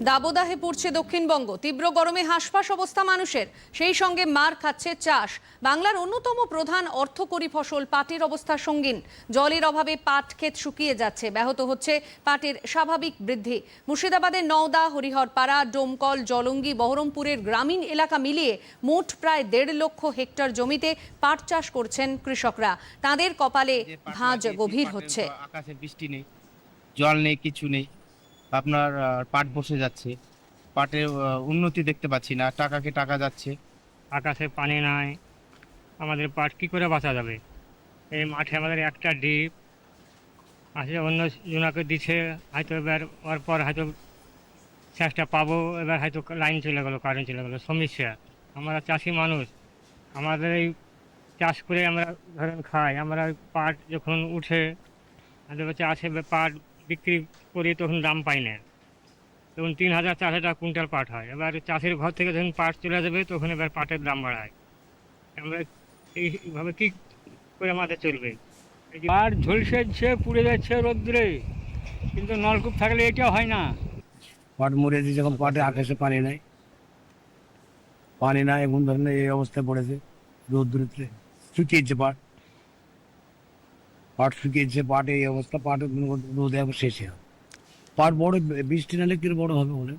দাবদাহে পড়ছে দক্ষিণবঙ্গ। তীব্র গরমে হাঁসফাঁস অবস্থা মানুষের। সেই সঙ্গে মার খাচ্ছে চাষ। বাংলার অন্যতম প্রধান অর্থকরী ফসল পাটের অবস্থা সঙ্গীন। জলের অভাবে পাট ক্ষেত শুকিয়ে যাচ্ছে। ব্যাহত হচ্ছে পাটের স্বাভাবিক বৃদ্ধি। মুর্শিদাবাদের নওদা হরিহরপাড়া ডোমকল জলঙ্গি বহরমপুরের গ্রামীণ এলাকা মিলিয়ে মোট প্রায় দেড় লক্ষ হেক্টর জমিতে পাট চাষ করছেন কৃষকরা। তাদের কপালে ভাঁজ গভীর হচ্ছে। আকাশে বৃষ্টি নেই জল নেই কিছু নেই। আপনার পাট বসে যাচ্ছে। পাটে উন্নতি দেখতে পাচ্ছি না। টাকাকে টাকা যাচ্ছে। আকাশে পানি নাই। আমাদের পাট কী করে বাঁচা যাবে? এই মাঠে আমাদের একটা ডিপ। আছে অন্য জনাকে দিচ্ছে হয়তো এবার ওর পর হয়তো শেষটা পাবো, এবার হয়তো লাইন চলে গেলো কারেন্ট চলে গেলো। সমস্যা আমরা চাষি মানুষ। আমাদের এই চাষ করে আমরা ধরেন খাই। আমরা পাট যখন উঠে, আমাদের চাষে পাট বিক্রি করি তখন দাম পাই না। তখন তিন হাজার, চার হাজার কুইন্টাল পাট হয়। এবার চাষের ঘর থেকে যখন পাট চলে যাবে, তখন এবার পাটের দাম বাড়ায়। আমরা এইভাবে কি করে আমাদের চলবে? যে আর ঝলসে পুড়ে যাচ্ছে রোদ্রে। কিন্তু নলকূপ থাকলে এটা হয় না। পাট মরে যাচ্ছে যখন পাটে আকাশে পানি নাই। পানি নাই, এমন ধরনের এই অবস্থায় পড়েছে রোদ্দুরিতে শুকিয়েছে পাট। পাট শুকিয়েছে পাটে এই অবস্থা পাটের রোদে আবার শেষে। পাট বড়, বৃষ্টি নালে কি বড় হবে বলে